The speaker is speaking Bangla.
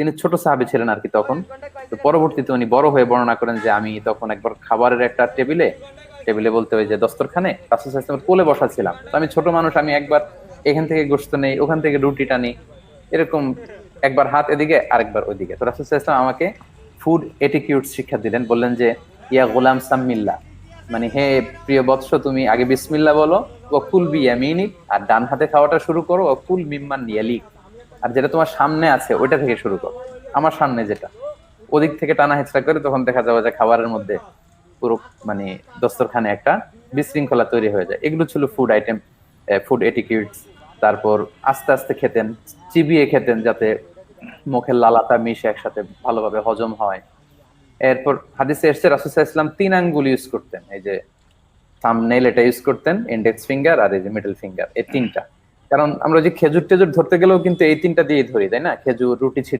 তিনি ছোট সাহাবি ছিলেন আর কি তখন। তো পরবর্তীতে উনি বড় হয়ে বর্ণনা করেন যে আমি তখন একবার খাবারের একটা টেবিলে টেবিলে বলতে হয় যে দস্তরখানে রাসুল কোলে বসা ছিলাম তো আমি ছোট মানুষ, আমি একবার এখান থেকে গোস্ত নেই, ওখান থেকে রুটিটা নিই এরকম একবার হাত এদিকে, আরেকবার ওইদিকে। তো রাসুল ইসলাম আমাকে ফুড এটিকিউট শিক্ষা দিলেন, বললেন যে, ইয়া গোলাম সাম্মিল্লা মানে হে প্রিয় বৎস, তুমি আগে বিসমিল্লা বলো ও কুল বি আর ডান হাতে খাওয়াটা শুরু করো ও কুল মিম্মান ইয়ালিক। আর যেটা তোমার সামনে আছে, ওইটা থেকে শুরু করো। আমার সামনে যেটা। ওদিক থেকে টানা হেঁচড়া করে তখন দেখা যাবে যে খাবারের মধ্যে পুরো মানে দস্তরখানে একটা বিশৃঙ্খলা তৈরি হয়ে যায়। এগুলো ছিল ফুড আইটেম ফুড এটিকিউটস তারপর আস্তে আস্তে খেতেন, চিবিয়ে খেতেন যাতে মুখের লালাটা মিশে একসাথে ভালোভাবে হজম হয়। এরপর হাদিসে এসছে রাসুসাহ ইসলাম তিন আঙ্গুল ইউজ করতেন। এই যে থামনেল এটা ইউজ করতেন ইন্ডেক্স ফিঙ্গার আর এই যে মিডল ফিঙ্গার এই তিনটা। কারণ আমরা যে খেজুর টেজুর ধরতে গেলেও কিন্তু এই তিনটা দিয়ে ধরি, তাই না? খেজুর, রুটি